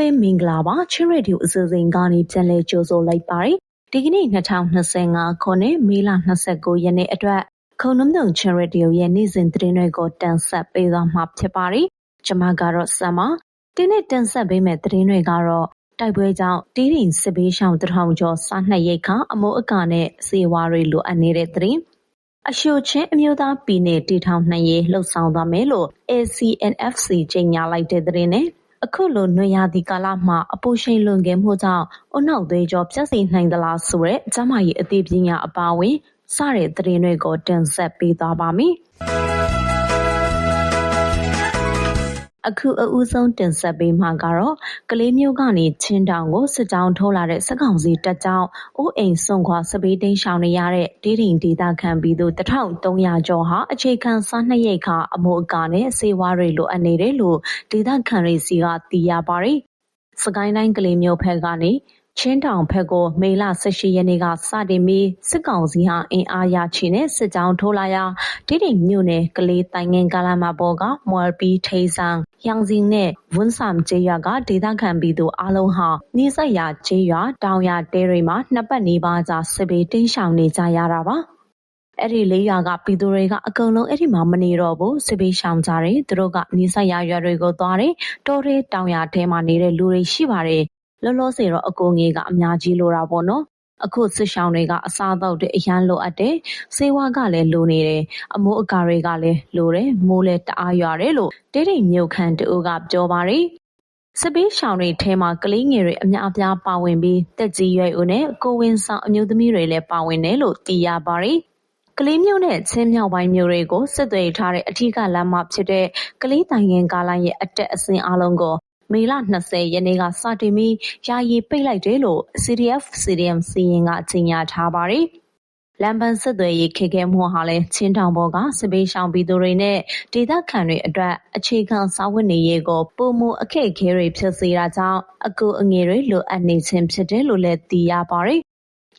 လုံးပဲမင်္ဂလာပါချင်းရေဒီယိုအစီအစဉ်ကနေပြန်လည်ကြိုဆိုလိုက်ပါတယ်ဒီကနေ့2025ခုနှစ်မေလ29ရက်နေ့အတွက်ခုံနှုံတုံချင်းရေဒီယိုရဲ့နေ့စဉ်သတင်းတွေကိုတင်ဆက်ပေးသွားမှာဖြစ်ပါတယ်ကျွန်မကတော့ဆမ်မဒီနေ့တင်ဆက်ပေးမယ့်သတင်းတွေကတော့တိုက်ပွဲကြောင့်တီးရင်စစ်ဘေးရှောင်တထောင်ကျော်စားနှစ်ရိတ်ခါအမိုးအကာနဲ့စေဝါတွေလိုအပ်နေတဲ့သတင်းအရှိုချင်းအမျိုးသားပြည်နယ်တည်ထောင်နိုင်ရေးလှုပ်ဆောင်သွားမယ်လို့ ACNFC ကြေညာလိုက်တဲ့သတင်းနဲ့ အခုလိုနွေရာသီကာလမှာ အပူရှိန်လွန်ကဲမှုကြောင့်အနောက်သွေးကြောပြတ်စေနိုင်သလားဆိုတဲ့ ကျမကြီးအသိပညာအပါအဝင် စတဲ့သတင်းတွေကို တင်ဆက်ပေးသွားပါမယ်။ အခုအဦးဆုံးတင်ဆက်ပေးမှာကတော့ကလေးမျိုးကနေချင်းတောင်ကိုစစ်ကြောင်းထိုးလာတဲ့စက်ကောင်စီတပ်ကြောင့်အိုးအိမ်ဆုံးခွာစပေးသိမ်းရှောင်နေရတဲ့ဒေဒင်ဒေတာခံပြီးသူ1300ကျော်ဟာအခြေခံစားနှစ်ရိတ်ခါအမိုးအကာနဲ့စေဝါတွေလိုအပ်နေတယ်လို့ဒေတာခံတွေစီကသိရပါတယ်။စကိုင်းတိုင်းကလေးမျိုးဖက်ကနေ ချင်းတောင်ဘက်ကို မေလ18ရက်နေ့က စတင်ပြီး စစ်ကောင်စီဟာ အင်အားရချီနဲ့ စစ်ကြောင်းထိုးလာရာတိတိမြို့နယ် ကလေးတိုင်ငင်ကာလာမဘောကမွယ်ပီထိဆန်ရောင်စင်နဲ့ဝွန်းဆမ်ကျေးရွာက ဒေသခံပြည်သူအလုံးဟာနေဆက်ရာကျေးရွာ တောင်ရတဲတွေမှာ နှစ်ပတ်နေပါကြာ စစ်ဘေးတင်းရှောင်နေကြရတာပါ အဲ့ဒီ လေးရွာက ပြည်သူတွေက အကုန်လုံး အဲ့ဒီမှာ မနေတော့ဘူး စစ်ဘေးရှောင်ကြတယ် သူတို့ကနေဆက်ရရွာတွေကိုသွားတယ် တောထဲတောင်ရထဲမှာ နေတဲ့လူတွေ ရှိပါတယ် လောလောဆယ်တော့အကိုငေကအများကြီးလိုတာပေါ့နော်အခုစစ်ရှောင်းတွေကအစားအသောက်တွေအရန်လိုအပ်တယ်စေဝါကလည်းလိုနေတယ်အမိုးအကာတွေကလည်းလိုတယ်မိုးလည်းတအားရွာတယ်လို့တိတိမြုပ်ခန့်တူကပြောပါတယ်စပင်းရှောင်းတွေထဲမှာကလေးငယ်တွေအများအပြားပါဝင်ပြီးတက်ကြီးရွယ်ဦးနဲ့ကိုဝင်းဆောင်အမျိုးသမီးတွေလည်းပါဝင်တယ်လို့သိရပါတယ်ကလေးမျိုးနဲ့ချင်းမြောက်ပိုင်းမျိုးတွေကိုစစ်သွေးထားတဲ့အထက်ကလမ်းမဖြစ်တဲ့ကလေးတိုင်ငင်ကားလိုင်းရဲ့အတက်အဆင်းအလုံးကို မေလ 20 ရက်နေ့ကစတင်ပြီး ယာယီပိတ်လိုက်တယ်လို့ CDF CDM စီရင်ကကြေညာထားပါတယ်။လမ်းပန်းဆက်သွယ်ရေးခေခဲမှုဟာလည်း ချင်းတောင်ပေါ်ကစပေးရှောင်ပြည်သူတွေနဲ့ ဒေသခံတွေအတွက် အခြေခံစားဝတ်နေရေးကိုပုံမှုအခက်အခဲတွေ ဖြစ်စေတာကြောင့် အကူအငယ်တွေ လိုအပ်နေခြင်းဖြစ်တယ်လို့လည်း သိရပါတယ်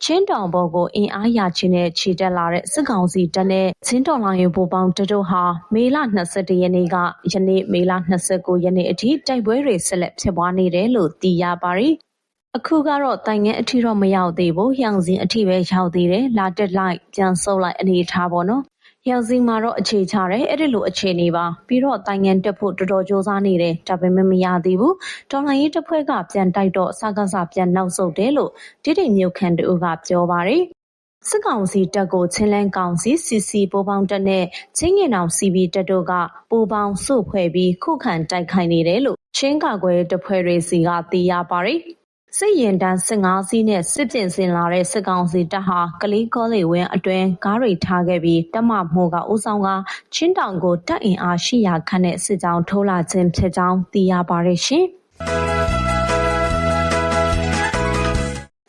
ချင်းတောင်ပေါ်ကိုအင်အားရချင်းနဲ့ခြေတက်လာတဲ့စစ်ကောင်စီတပ်နဲ့ချင်းတော်လောင်ရေးပူပေါင်းတတို့ဟာမေလ22ရက်နေ့ကယနေ့မေလ29ရက်နေ့အထိတိုက်ပွဲတွေဆက်လက်ဖြစ်ပွားနေတယ်လို့သိရပါတယ်။အခုကတော့တိုင်ငန်းအထီတော့မရောက်သေးဘူး။ရောင်စင်အထီပဲရောက်သေးတယ်။လာတက်လိုက်ပြန်ဆုပ်လိုက်အနေထားပေါ့နော် ရောင်စီမှာတော့အခြေချတယ်အဲ့ဒီလိုအခြေအနေပါပြီးတော့တိုင်ငံတက်ဖို့တော်တော်ကြိုးစားနေတယ်ဒါပေမဲ့မရသေးဘူးတော်လိုင်းရေးတစ်ဖွဲ့ကပြန်တိုက်တော့စကားစပြန်နောက်ဆုတ်တယ်လို့တိတိမြုပ်ခန့်တူကပြောပါတယ်စစ်ကောင်စီတပ်ကိုချင်းလန်းကောင်စီစီစီပိုးပေါင်းတပ်နဲ့ချင်းငင်အောင်စီဘီတပ်တို့ကပိုးပေါင်းစုဖွဲ့ပြီးခုခံတိုက်ခိုက်နေတယ်လို့ချင်းကာကွယ်တပ်ဖွဲ့တွေစီကသိရပါတယ် စစ်ယာဉ်တန်း15စီးနဲ့စစ်ပြင်ဆင်လာတဲ့စစ်ကောင်စီတပ်ဟာကလေးကောလိပ်ဝင်းအတွင်းကားတွေထားခဲ့ပြီးတပ်မမှုကဦးဆောင်ကချင်းတောင်ကိုတပ်အင်အား800ခန့်နဲ့စစ်ကြောင်းထိုးလာခြင်းဖြစ်ကြောင်းသိရပါတယ်ရှင်။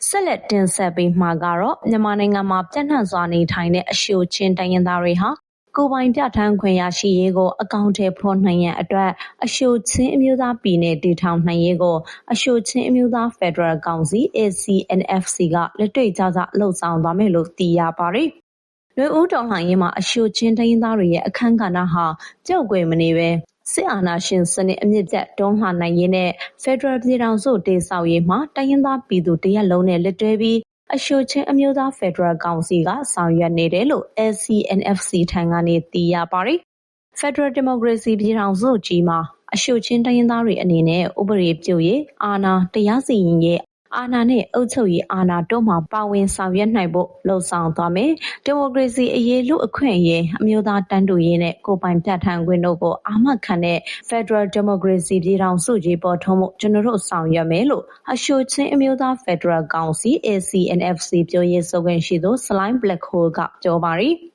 ဆက်လက်တင်ဆက်ပေးမှာကတော့မြန်မာနိုင်ငံမှာပြန့်နှံ့စွာနေထိုင်တဲ့အရှိုချင်းတိုင်းရင်းသားတွေဟာ ကိုယ်ပိုင်ပြဌာန်းခွင့်ရရှိရေးကို အကောင်အထည်ဖော်နိုင်ရန်အတွက် အရှိုချင်းအမျိုးသားပြည်နယ်တည်ထောင်နိုင်ရေးကို အရှိုချင်းအမျိုးသားဖက်ဒရယ်ကောင်စီ ACNFC ကလက်တွေ့ကျကျလှုံ့ဆော်သွားမယ်လို့သိရပါတယ်။လွေဦးတော်လှန်ရေးမှာအရှိုချင်းတိုင်းသားတွေရဲ့အခမ်းကဏ္ဍဟာကြောက်ွယ်မနေပဲစစ်အာဏာရှင်စနစ်အမြင့်ပြတ်တွန်းလှန်နိုင်ရေးနဲ့ဖက်ဒရယ်ပြည်ထောင်စုတည်ဆောက်ရေးမှာတိုင်းရင်းသားပြည်သူတရက်လုံးနဲ့လက်တွဲပြီး အရှိုချင်းအမျိုးသားဖက်ဒရယ်ကောင်စီကဆောင်ရွက်နေတယ်လို့ LCNFC ထံကနေသိရပါတယ်။ဖက်ဒရယ်ဒီမိုကရေစီပြည်ထောင်စုကြီးမှာအရှိုချင်းတိုင်းရင်းသားတွေအနေနဲ့ဥပဒေပြုရေးအာဏာတရားစီရင်ရေး အာဏာနဲ့အုပ်ချုပ်ရေးအာဏာတို့မှာပါဝင်ဆောင်ရွက်နိုင်ဖို့လှုံ့ဆော်သွားမယ်။ဒီမိုကရေစီအရေးလူအခွင့်အရေးအမျိုးသားတန်းတူရေးနဲ့ကိုပိုင်ပြဋ္ဌာန်းခွင့်တို့ကိုအာမခံတဲ့ Federal Democracy ပြည်ထောင်စုကြီးပေါ်ထုံးမှုကျွန်တော်တို့ဆောင်ရွက်မယ်လို့အရှိုချင်းအမျိုးသား Federal ကောင်စီ ACNFC ပြောရေးဆိုခွင့်ရှိသူ Slime Black Hole ကပြောပါတယ်။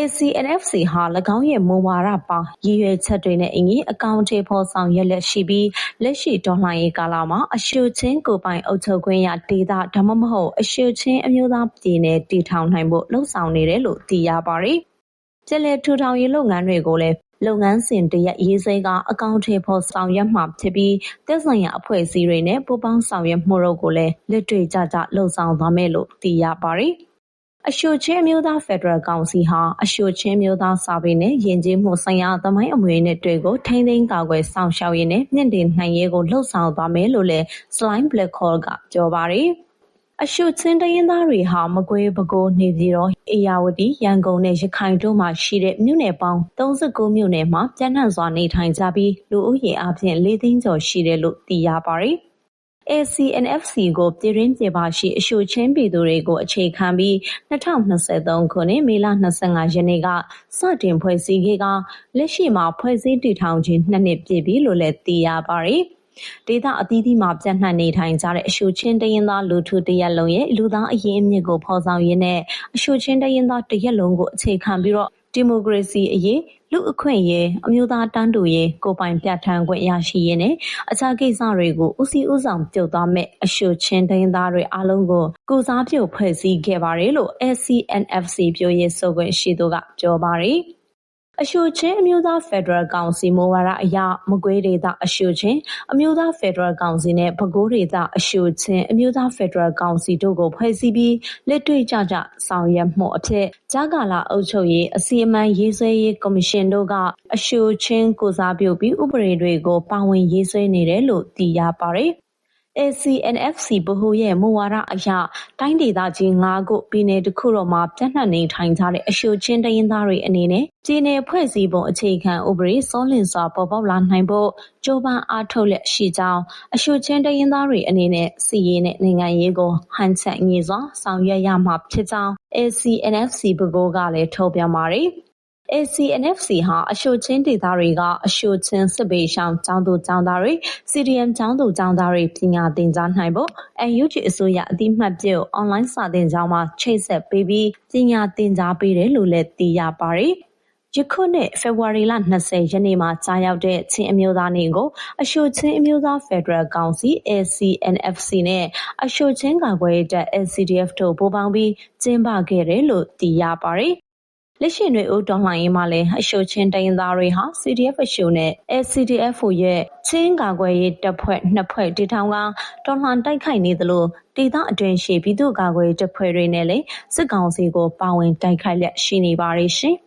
ACNFC ဟာ၎င်းရဲ့မူဝါဒပါရည်ရွယ်ချက်တွေနဲ့အညီအကောင့်ထေဖော်ဆောင်ရွက်လက်ရှိပြီးလက်ရှိတော်လှန်ရေးကာလမှာအရှုချင်းကိုပိုင်အုပ်ချုပ်ခွင့်ရဒေသဒါမှမဟုတ်အရှုချင်းအမျိုးသားပြည်နယ်တည်ထောင်နိုင်ဖို့လှုံ့ဆော်နေတယ်လို့သိရပါတယ်။ကျလဲထူထောင်ရေးလုပ်ငန်းတွေကိုလည်းလုပ်ငန်းစဉ်တရက်ရေးစိကအကောင့်ထေဖော်ဆောင်ရွက်မှာဖြစ်ပြီးသက်ဆိုင်ရာအဖွဲ့အစည်းတွေနဲ့ပူးပေါင်းဆောင်ရွက်မှုတို့ကိုလည်းလက်တွေ့ကြကြလှုံ့ဆော်သွားမယ်လို့သိရပါတယ်။ အရှိုချင်းအမျိုးသားဖက်ဒရယ်ကောင်စီဟာအရှိုချင်းမျိုးသားစာပေနဲ့ယဉ်ကျေးမှုဆိုင်ရာသမိုင်းအမွေအနှစ်တွေကိုထိန်းသိမ်းကာကွယ်ဆောင်ရှောက်ရင်းနဲ့မြင့်တင်နိုင်ရေးကိုလှုံ့ဆော်သွားမယ်လို့လည်း Slime Black Hole ကပြောပါတယ်။အရှုချင်းတရင်သားတွေဟာမကွေးပဲခူးနေပြည်တော်အေယာဝတီရန်ကုန်နဲ့ရခိုင်တို့မှာရှိတဲ့မြို့နယ်ပေါင်း39မြို့နယ်မှာပြန့်နှံ့စွာနေထိုင်ကြပြီးလူဦးရေအပြင်၄သိန်းကျော်ရှိတယ်လို့သိရပါတယ်။ ACNFC ကို ပြည်တွင်းပြည်ပရှိ အရှိုချင်းပြည်သူတွေကို အခြေခံပြီး2023ခုနှစ် မေလ25ရက်နေ့က စတင်ဖွဲ့စည်းခဲ့ကလက်ရှိမှာ ဖွဲ့စည်းတည်ထောင်ခြင်းနှစ်နှစ်ပြည့်ပြီလို့လည်း သိရပါတယ်။ဒေသအသီးသီးမှာပြန့်နှံ့နေထိုင်ကြတဲ့ အရှိုချင်းတရင်သားလူထုတရက်လုံးရဲ့ လူသားအရင်းအမြစ်ကို ဖော်ဆောင်ရင်းနဲ့ အရှိုချင်းတရင်သားတရက်လုံးကို အခြေခံပြီးတော့ ဒီမိုကရေစီအရေးလူအခွင့်အရေးအမျိုးသားတန်းတူရေးကိုပိုင်ပြဋ္ဌာန်းခွင့်ရရှိရေးနဲ့အခြားကိစ္စတွေကိုဦးစီးဦးဆောင်ပြုတ်သွားမဲ့အရှိုချင်းတိုင်းသားတွေအားလုံးကိုကုစားပြုတ်ဖွဲ့စည်းခဲ့ပါတယ်လို့ SCNFC ပြောရေးဆိုခွင့်ရှိသူကပြောပါတယ်။ အရှိုချင်းအမျိုးသားဖက်ဒရယ်ကောင်စီမူဝါဒအရမကွေးဒေသအရှိုချင်းအမျိုးသားဖက်ဒရယ်ကောင်စီနဲ့ပဲခူးဒေသအရှိုချင်းအမျိုးသားဖက်ဒရယ်ကောင်စီတို့ကိုဖွဲ့စည်းပြီးလက်တွေ့ကျကျဆောင်ရွက်မှုအဖြစ်ဂျာကာလာအုပ်ချုပ်ရေးအစီအမံရေးဆွဲရေးကော်မရှင်တို့ကအရှိုချင်းကိုစားပြုပြီးဥပဒေတွေကိုပါဝင်ရေးဆွဲနေတယ်လို့သိရပါတယ် ACNFC ဗဟိုရဲ့မူဝါဒအရ တိုင်းဒေသကြီး ၅ ခု ပြည်နယ်တစ်ခုတော့မှာ ပြန့်နှံ့နေထိုင်ကြတဲ့ အရှိုချင်းတရင်သားတွေအနေနဲ့ ပြည်နယ်ဖွဲ့စည်းပုံအခြေခံဥပဒေစောလင့်စွာ ပေါ်ပေါက်လာနိုင်ဖို့ ကြိုးပမ်းအားထုတ်လက်ရှိကြောင်း အရှိုချင်းတရင်သားတွေအနေနဲ့စီရေးနဲ့ နိုင်ငံရေးကို ဟန်ချက်ငေစွာ ဆောင်ရွက်ရမှာဖြစ်ကြောင်း ACNFC ဗဟိုကလည်း ထုတ်ပြန်ပါတယ်။ ACNFC ဟာအရှိုချင်းဒေသတွေကအရှိုချင်းစစ်ဘေးရှောင်ကျောင်းသူကျောင်းသားတွေ CDM ကျောင်းသူကျောင်းသားတွေပညာသင်ကြားနိုင်ဖို့ NUG အစိုးရအတိမတ်ပြုအွန်လိုင်းစာသင်ကျောင်းမှာချိတ်ဆက်ပေးပြီးပညာသင်ကြားပေးတယ်လို့လည်းသိရပါတယ်။ယခုနှစ်ဖေဖော်ဝါရီလ20ရက်နေ့မှာကြာရောက်တဲ့ချင်းအမျိုးသားနေ့ကိုအရှိုချင်းအမျိုးသားဖက်ဒရယ်ကောင်စီ ACNFC နဲ့အရှိုချင်းကာကွယ်ရေးတပ် LCDF တို့ပူးပေါင်းပြီးကျင်းပခဲ့တယ်လို့သိရပါတယ်။ လက်ရှိနွေဦးတော်လှန်ရေးမှာလည်းအရှိုချင်းတိုင်းသားတွေဟာ CDF အရှိုနဲ့ SCDF ရဲ့ချင်းကာကွယ်ရေးတပ်ဖွဲ့နှစ်ဖွဲ့တည်ထောင်ကတော်လှန်တိုက်ခိုက်နေသလိုဒေသအတွင်းရှိပြည်သူ့ကာကွယ်ရေးတပ်ဖွဲ့တွေနဲ့လည်းစစ်ကောင်စီကိုပါဝင်တိုက်ခိုက်လက်ရှိနေပါတယ်ရှင်။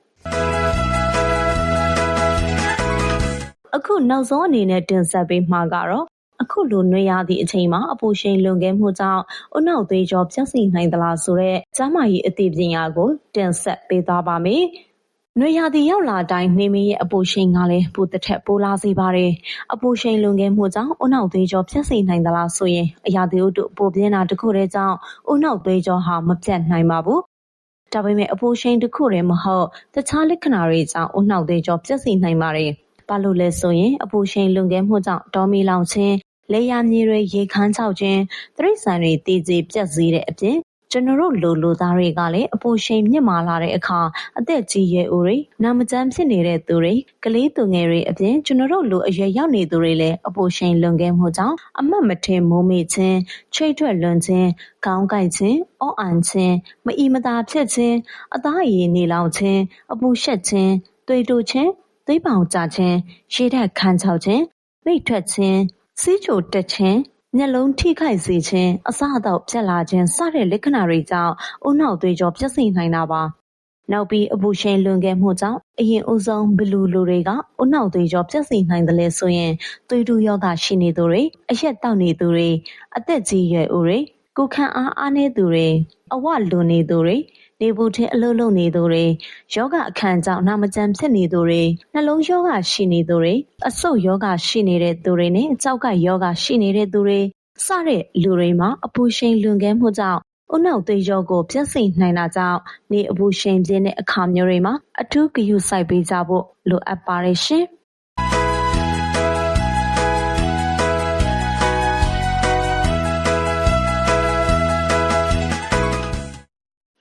အခုနောက်ဆုံးအနေနဲ့တင်ဆက်ပေးမှာကတော့ အခုလိုနွေရာသီအချိန်မှာ အပူရှိန်လွန်ကဲမှုကြောင့် ဦးနှောက်သွေးကြောပြတ်စီနိုင်သလားဆိုတဲ့ ကျန်းမာရေးအသိပညာကို တင်ဆက်ပေးသွားပါမယ်။နွေရာသီရောက်လာတိုင်း နေမရဲ့ အပူရှိန်ကလည်းပူတစ်ထက်ပိုလာစေပါတယ်။အပူရှိန်လွန်ကဲမှုကြောင့် ဦးနှောက်သွေးကြောပြတ်စီနိုင်သလားဆိုရင်အရာသေးတို့ပိုပြင်းတာ တခုတည်းကြောင့် ဦးနှောက်သွေးကြောဟာ မပြတ်နိုင်ပါဘူး။ဒါပေမဲ့ အပူရှိန်တစ်ခုတည်းမဟုတ် တခြားလက္ခဏာတွေကြောင့် ဦးနှောက်သွေးကြောပြတ်စီနိုင်ပါတယ်။ဘာလို့လဲဆိုရင် အပူရှိန်လွန်ကဲမှုကြောင့် တောမီလောင်ခြင်း လေယာမြေတွေရေခမ်းခြောက်ခြင်း၊တိရစ္ဆာန်တွေသေကျေပျက်စီးတဲ့အပြင်ကျွန်တော်တို့လိုလူသားတွေကလည်းအပူရှိန်မြင့်မာလာတဲ့အခါအသက်ကြီးရွယ်အိုတွေ၊နာမကျန်းဖြစ်နေတဲ့သူတွေ၊ကလေးသူငယ်တွေအပြင်ကျွန်တော်တို့လိုအရွယ်ရောက်နေသူတွေလည်းအပူရှိန်လွန်ကဲမှုကြောင့်အမှတ်မထင်မိုးမေ့ခြင်း၊ချိတ်ထွက်လွန်ခြင်း၊ခေါင်းကိုက်ခြင်း၊အော့အန်ခြင်း၊မအီမသာဖြစ်ခြင်း၊အသားအရည်နေလောင်ခြင်း၊အပူရှက်ခြင်း၊သွေးတိုးခြင်း၊သွေးပေါင်ကျခြင်း၊ရေဓာတ်ခမ်းခြောက်ခြင်း၊မိတ်ထွက်ခြင်း ဆီးချိုတက်ခြင်း၊မျက်လုံးထိခိုက်စေခြင်း၊အစားအသောက်ပျက်လာခြင်းစတဲ့လက္ခဏာတွေကြောင့်ဦးနှောက်သွေးကြောပျက်စီးနိုင်တာပါ။နောက်ပြီးအပူရှိန်လွန်ကဲမှုကြောင့်အရင်ဦးဆုံးဘယ်လိုလူတွေကဦးနှောက်သွေးကြောပျက်စီးနိုင်သလဲဆိုရင်သွေးတိုးရောဂါရှိနေသူတွေ၊အရက်သောက်နေသူတွေ၊အသက်ကြီးရွယ်အိုတွေ၊ကိုယ်ခံအားအားနည်းသူတွေ၊အဝလွန်နေသူတွေ နေပူထဲအလုပ်လုပ်နေသူတွေ၊ယောဂအခံကြောင့်နာမကျန်းဖြစ်နေသူတွေ၊နှလုံးရောဂါရှိနေသူတွေ၊အဆုတ်ရောဂါရှိနေတဲ့သူတွေနဲ့ကျောက်ကပ်ရောဂါရှိနေတဲ့သူတွေစတဲ့လူတွေမှာအပူရှိန်လွန်ကဲမှုကြောင့်ဦးနှောက်သွေးကြောကိုဖျက်ဆီးနိုင်တာကြောင့်နေအပူရှိန်ပြင်းတဲ့အခါမျိုးတွေမှာအထူးဂရုစိုက်ပေးကြဖို့လိုအပ်ပါတယ်ရှင်။